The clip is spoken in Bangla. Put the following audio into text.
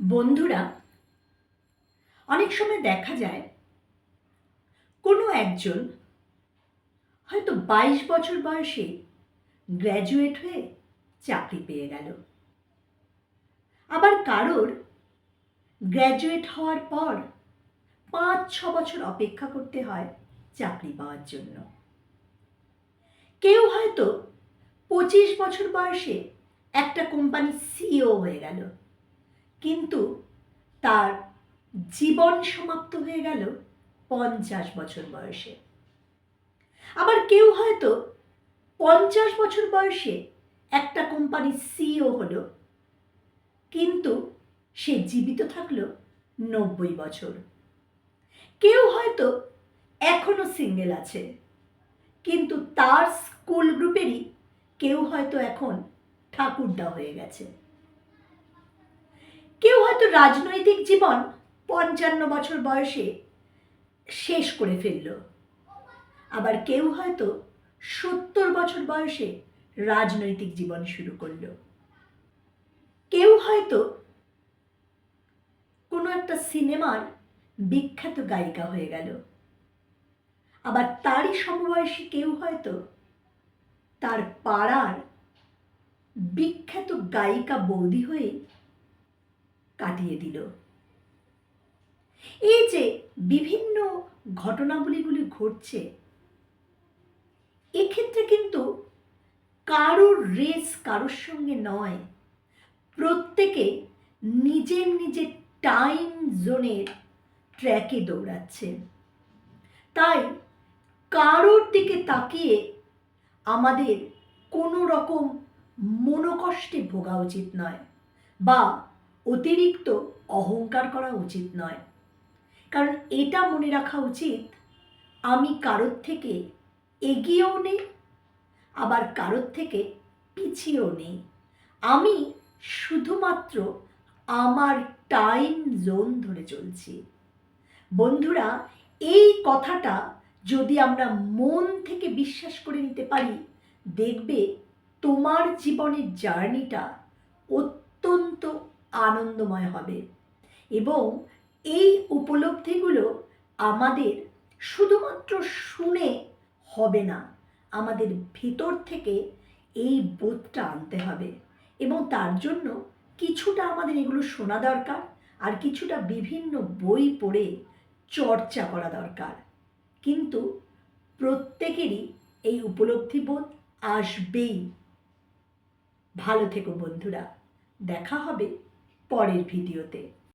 বন্ধুরা, অনেক সময় দেখা যায় কোনো একজন হয়তো বাইশ বছর বয়সে গ্র্যাজুয়েট হয়ে চাকরি পেয়ে গেল। আবার কারোর গ্র্যাজুয়েট হওয়ার পর পাঁচ, ছ বছর অপেক্ষা করতে হয় চাকরি পাওয়ার জন্য। কেউ হয়তো পঁচিশ বছর বয়সে একটা কোম্পানির সিইও হয়ে গেল। কিন্তু তার জীবন সমাপ্ত হয়ে গেল পঞ্চাশ বছর বয়সে। আবার কেউ হয়তো পঞ্চাশ বছর বয়সে একটা কোম্পানির সিইও হলো, কিন্তু সে জীবিত থাকল নব্বই বছর। কেউ হয়তো এখনও সিঙ্গেল আছে, কিন্তু তার স্কুল গ্রুপেরই কেউ হয়তো এখন ঠাকুরদা হয়ে গেছে। কেউ হয়তো রাজনৈতিক জীবন পঞ্চান্ন বছর বয়সে শেষ করে ফেলল। আবার কেউ হয়তো সত্তর বছর বয়সে রাজনৈতিক জীবন শুরু করল। কেউ হয়তো কোনো একটা সিনেমার বিখ্যাত গায়িকা হয়ে গেল। আবার তারই সমবয়সী কেউ হয়তো তার পাড়ার বিখ্যাত গায়িকা বৌদি হয়ে কাটিয়ে দিল। এই যে বিভিন্ন ঘটনাবলীগুলি ঘটছে, এক্ষেত্রে কিন্তু কারোর রেস কারোর সঙ্গে নয়। প্রত্যেকে নিজের নিজের টাইম জোনের ট্র্যাকে দৌড়াচ্ছে। তাই কারোর দিকে তাকিয়ে আমাদের কোনো রকম মনোকষ্টে ভোগা উচিত নয় বা অতিরিক্ত অহংকার করা উচিত নয়। কারণ এটা মনে রাখা উচিত, আমি কারোর থেকে এগিয়েও নেই, আবার কারোর থেকে পিছিয়েও নেই। আমি শুধুমাত্র আমার টাইম জোন ধরে চলছি। বন্ধুরা, এই কথাটা যদি আমরা মন থেকে বিশ্বাস করে নিতে পারি, দেখবে তোমার জীবনের জার্নিটা অত্যন্ত আনন্দময় হবে। এবং এই উপলব্ধিগুলো আমাদের শুধুমাত্র শুনে হবে না, আমাদের ভিতর থেকে এই বোধটা আনতে হবে। এবং তার জন্য কিছুটা আমাদের এগুলো শোনা দরকার আর কিছুটা বিভিন্ন বই পড়ে চর্চা করা দরকার। কিন্তু প্রত্যেকেরই এই উপলব্ধি বোধ আসবেই। ভালো থেকো বন্ধুরা, দেখা হবে পরের ভিডিওতে।